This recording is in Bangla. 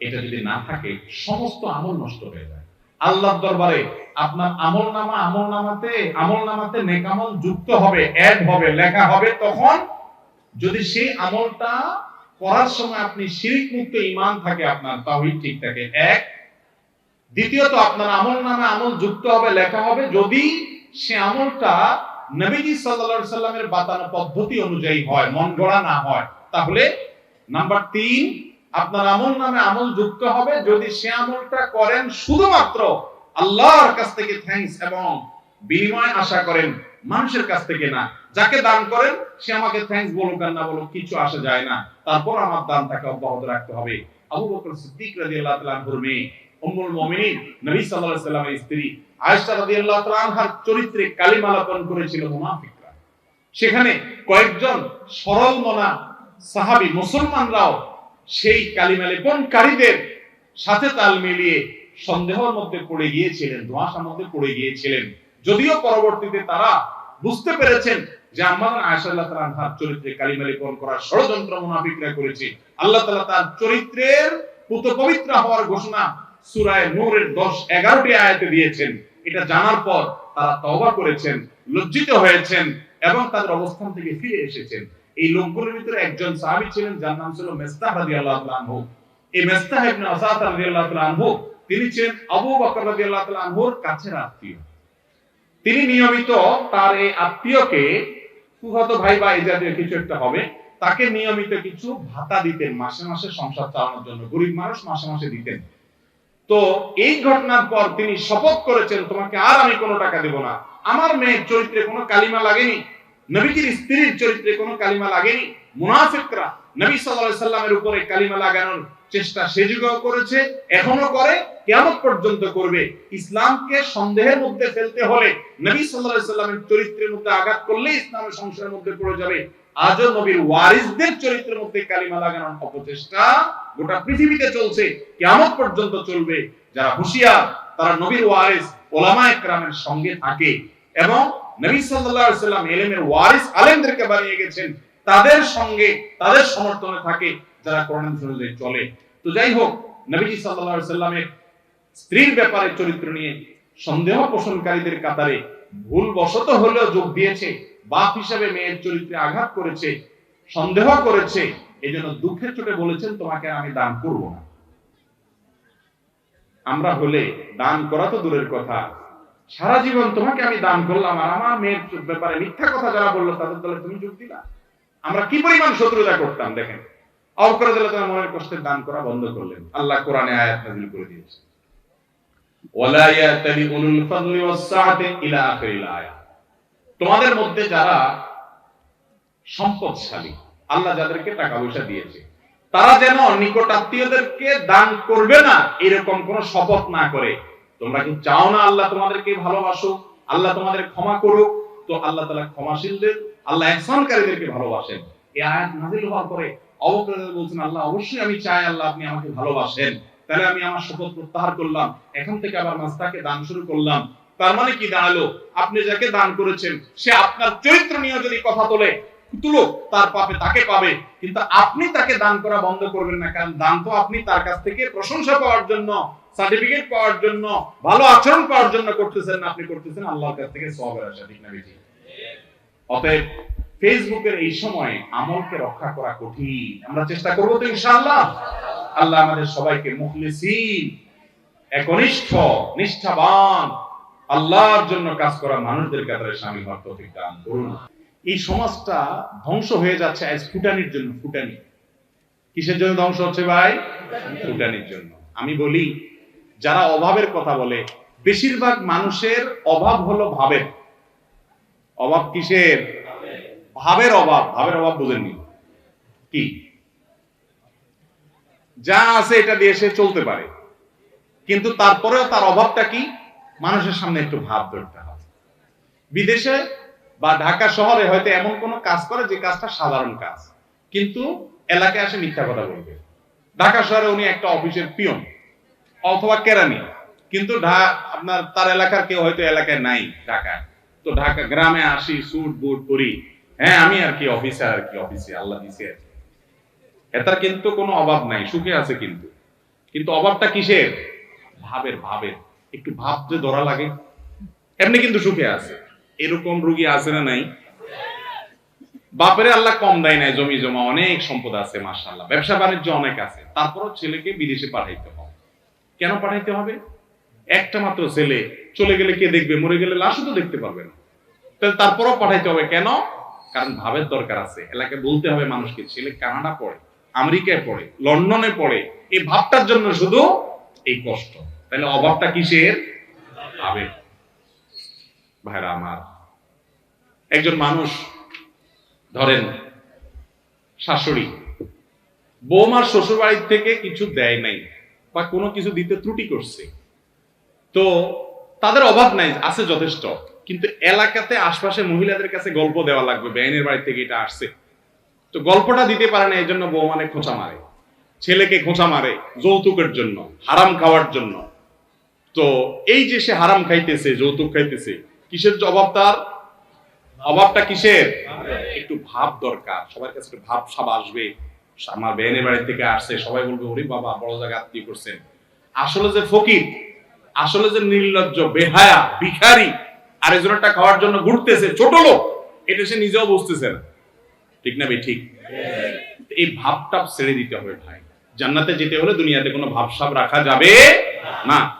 এটা যদি না থাকে, সমস্ত আমল নষ্ট হয়ে যায়। আল্লাহর দরবারে আপনার আমল নামা আমল নামাতে আমল নামাতে নেকামল যুক্ত হবে অ্যাড হবে, লেখা হবে, তখন যদি সেই আমলটা করার সময় আপনি শিরিক মুক্ত ইমান থাকে আপনার, তাওহীদ ঠিক থাকে। এক। দ্বিতীয়ত, আপনার আমল নামে আমল যুক্ত হবে, লেখা হবে, যদি সে আমলটা নবীজি আলাইহি সাল্লামের বাতানো পদ্ধতি অনুযায়ী হয়, মন গড়া না হয়, তাহলে নাম্বার তিন আপনার আমল নামে আমল যুক্ত হবে, যদি সে আমলটা করেন শুধুমাত্র আল্লাহর কাছ থেকে থ্যাঙ্কস এবং বিনিময় আশা করেন, মানুষের কাছ থেকে না। যাকে দান করেন, সে আমাকে থ্যাঙ্কস বলুক আর না বলুক, কিছু আসা যায় না। তারপর আমার দান তাকে অব্যাহত রাখতে হবে। আবু বকর সিদ্দিক রাদিয়াল্লাহু তাআলা আনহুর মেয়ে, উম্মুল মুমিনিন, নবী সাল্লাল্লাহু আলাইহি সাল্লামের স্ত্রী আয়েশা রাদিয়াল্লাহু তাআলা আনহার চরিত্রে কালিমা লাপন করেছিল মুনাফিকরা। সেখানে কয়েকজন সরল মনা সাহাবী, মুসলমানরাও সেই কালিমা লেপনকারীদের সাথে তাল মিলিয়ে সন্দেহের মধ্যে পড়ে গিয়েছিলেন, ধোঁয়াশার মধ্যে পড়ে গিয়েছিলেন। যদিও পরবর্তীতে তারা বুঝতে পেরেছেন যে আমার আয়েশা আল্লাহ তাআলা আনহার চরিত্রে কালিমা লেপন করার ষড়যন্ত্র মুনাফিকরা করেছে। আল্লাহ তাআলা তার চরিত্রের পুত পবিত্র হওয়ার ঘোষণা সূরায়ে নূরের 10 11টি আয়াতে দিয়েছেন। এটা জানার পর তারা তওবা করেছেন, লজ্জিত হয়েছেন এবং তাদের অবস্থান থেকে ফিরে এসেছেন। এই লোকগুলোর ভিতরে একজন সাহাবী ছিলেন, যার নাম ছিল মেস্তাহ রাদিয়াল্লাহু তাআলা এই মেস্তাহ ইবনে আসাদ রাদিয়াল্লাহু তাআলা তিনি ছিলেন আবু বকর রাদিয়াল্লাহু তাআলা আনহুর কাছের আত্মীয়। তিনি নিয়মিত তার এই আত্মীয়কে ফুফাতো ভাই বা এই জাতীয় কিছু একটা হবে, তাকে নিয়মিত কিছু ভাতা দিতেন, মাসে মাসে সংসার চালানোর জন্য। গরিব মানুষ মাসে মাসে দিতেন। তো এই ঘটনার পর তিনি শপথ করেছেন, তোমাকে আর আমি কোনো টাকা দেব না। আমার মেয়ের চরিত্রে কোনো কালিমা লাগেনি। নবীজির স্ত্রীর চরিত্রে কোনো কালিমা লাগেনি। মুনাফিকরা নবী সাল্লাল্লাহু সাল্লামের উপরে কালিমা লাগানোর চেষ্টা সে যুগেও করেছে, এখনও করে, কিয়ামত পর্যন্ত করবে। ইসলামকে সন্দেহের মধ্যে ফেলতে হলে নবী সাল্লাল্লাহু সাল্লামের চরিত্রের মধ্যে আঘাত করলে ইসলামের সংশয়ের মধ্যে পড়ে যাবে। আজও নবীর ওয়ারিসদের চরিত্রের মধ্যে কালিমা লাগানোর অপচেষ্টা গোটা পৃথিবীতে চলছে, কিয়ামত পর্যন্ত চলবে। যারা হুঁশিয়ার, তারা নবীর ওয়ারিস ওলামা একরামের সঙ্গে থাকে এবং নবী সাল্লাল্লাহু আলাইহি সাল্লাম ওয়ারিস আলেমদেরকে বানিয়ে গেছেন। তাদের সঙ্গে তাদের সমর্থনে থাকে যারা কোরআন চলে। তো যাই হোক নবীজি সাল্লাল্লাহু আলাইহি স্ত্রীর ব্যাপারে চরিত্র নিয়ে সন্দেহ পোষণকারীদের কাতারে হলেও যোগ দিয়েছে। বাপ হিসাবে মেয়ের চরিত্রে আঘাত করেছে, সন্দেহ করেছে। এই জন্য দুঃখের চোটে বলেছেন, তোমাকে আমি দান করব না। আমরা হলে দান করা তো দূরের কথা। সারা জীবন তোমাকে আমি দান করলাম আর আমার মেয়ের ব্যাপারে মিথ্যা কথা যারা বলল তাদের দলে তুমি যোগ দিলা। আমরা কি পরিমাণ শত্রুতা করতাম দেখেন? তোমার মনের দান করা বন্ধ করলেন। আল্লাহ কোরআনে আয়াত নাযিল করে দিয়েছে। ওয়ালা ইয়াতালি উলুল ওয়াস সাআতি ইলা আখিরিল আয়াত। তোমাদের মধ্যে যারা সম্পদশালী, আল্লাহ যাদেরকে টাকা পয়সা দিয়েছে, তারা যেন নিকট আত্মীয়দেরকে দান করবে না, এরকম কোন শপথ না করে। তোমরা কি চাও না আল্লাহ তোমাদেরকে ভালোবাসো আল্লাহ তোমাদের ক্ষমা করুক? তো আল্লাহ তাআলা ক্ষমাশীলদের, আল্লাহ ইহসানকারীদেরকে ভালোবাসেন। এই আয়াত নাযিল হওয়ার পরে অবকর বলছেন, আল্লাহ, অবশ্যই আমি চাই আল্লাহ আপনি আমাকে ভালোবাসেন। তাহলে আমি আমার শপথ প্রত্যাহার করলাম, এখন থেকে আবার নাস্তাকে দান শুরু করলাম। তার মানে কি দাঁড়াল? আপনি যাকে দান করেছেন, সে আপনার চরিত্র নিয়ে যদি কথা তোলে তুলো, তার পাবে তাকে পাবে। কিন্তু আপনি তাকে দান করা বন্ধ করবেন না, কারণ দান তো আপনি তার কাছ থেকে প্রশংসা পাওয়ার জন্য সার্টিফিকেট পাওয়ার জন্য, ভালো আচরণ পাওয়ার জন্য করতেছেন, আপনি করতেছেন, আল্লাহর কাছ থেকে সওয়াবের আশা ঠিক না বেশি অতএব ফেসবুকের এই সময় আমলকে রক্ষা করা কঠিন। আমরা চেষ্টা করব তো ইনশাআল্লাহ। আল্লাহ আমাদের সবাইকে মুখলিসিন, একনিষ্ঠ, নিষ্ঠাবান, আল্লাহর জন্য কাজ করা মানুষদের কাতারে স্বামী হওয়ার তৌফিক দান করুন। এই সমাজটা ধ্বংস হয়ে যাচ্ছে ফুটানির জন্য, ফুটানি। কিসের জন্য ধ্বংস হচ্ছে ভাই? ফুটানির জন্য। আমি বলি, যারা অভাবের কথা বলে, বেশিরভাগ মানুষের অভাব হলো ভাবের। অভাব কিসের? ভাবের অভাব। ভাবের অভাব বুঝেননি। কি? যা আছে এটা দিয়ে সে চলতে পারে। কিন্তু তারপরেও তার অভাবটা কি? মানুষের সামনে একটু ভাব ধরতে হবে। বিদেশে বা ঢাকা শহরে হয়তো এমন কোন কাজ করে যে কাজটা সাধারণ কাজ। কিন্তু এলাকায় আসে মিথ্যা কথা বলবে। ঢাকা শহরে উনি একটা অফিসের পিয়ন অথবা কেরানি। কিন্তু আপনার তার এলাকার কেউ হয়তো এলাকায় নাই ঢাকায়। তো ঢাকা গ্রামে আসি স্যুট বুট করি। হ্যাঁ আমি আর কি অফিসার আর কি অফিসে আল্লাহ দিছে। এটার কিন্তু কোনো অভাব নাই, সুখে আছে কিন্তু। কিন্তু অভাবটা কিসের? ভাবের ভাবের। একটু ভাবতে ধরা লাগে। এমনি কিন্তু সুখে আছে। এরকম রুগী আছে না নাই? বাপেরে আল্লাহ কম দেয় নাই, জমি জমা, অনেক সম্পদ আছে, মাশাআল্লাহ। ব্যবসা বাণিজ্য অনেক আছে। তারপরও ছেলেকে বিদেশে পাঠাইতে হবে। কেন পাঠাইতে হবে? একটা মাত্র ছেলে, চলে গেলে কে দেখবে? মরে গেলে লাশও তো দেখতে পারবে না। তাহলে তারপরও পাঠাইতে হবে কেন? কারণ ভাবের দরকার আছে। এলাকায় বলতে হবে মানুষকে, ছেলে কানাডা পড়ে, আমেরিকায় পড়ে, লন্ডনে পড়ে, এই ভাবটার জন্য শুধু এই কষ্ট। তাহলে অভাবটা কিসের? ভাবের। ভাইরা আমার। একজন মানুষ, ধরেন, শাশুড়ি, বৌমার শ্বশুর বাড়ির থেকে কিছু দেয় নাই বা কোনো কিছু দিতে ত্রুটি করছে। তো তাদের অভাব নাই, আছে যথেষ্ট। কিন্তু এলাকাতে আশপাশে মহিলাদের কাছে গল্প দেওয়া লাগবে, বেআইনের বাড়ি থেকে এটা আসছে। তো গল্পটা দিতে পারে না, এই জন্য বউ মানে খোঁচা মারে। ছেলেকে খোঁচা মারে যৌতুকের জন্য, হারাম খাওয়ার জন্য। তো এই যে সে হারাম খাইতেছে, যৌতুক খাইতেছে কিসের অভাব তার? অভাবটা কিসের? একটু ভাব দরকার। সবার কাছে একটু ভাব সাব আসবে। আমার বেনের বাড়ি থেকে আসছে, সবাই বলবে, ওরে বাবা, বড় জায়গা আত্মীয় করছেন। আসলে যে ফকির, আসলে যে নির্লজ্জ, বেহায়া, ভিখারি আরেকজনেরটা খাওয়ার জন্য ঘুরতেছে, ছোট লোক, এটা সে নিজেও বুঝতেছে না। ঠিক না ভাই? ঠিক? এই ভাবটা ছেড়ে দিতে হবে ভাই। জান্নাতে যেতে হলে দুনিয়াতে কোনো ভাবসাব রাখা যাবে না।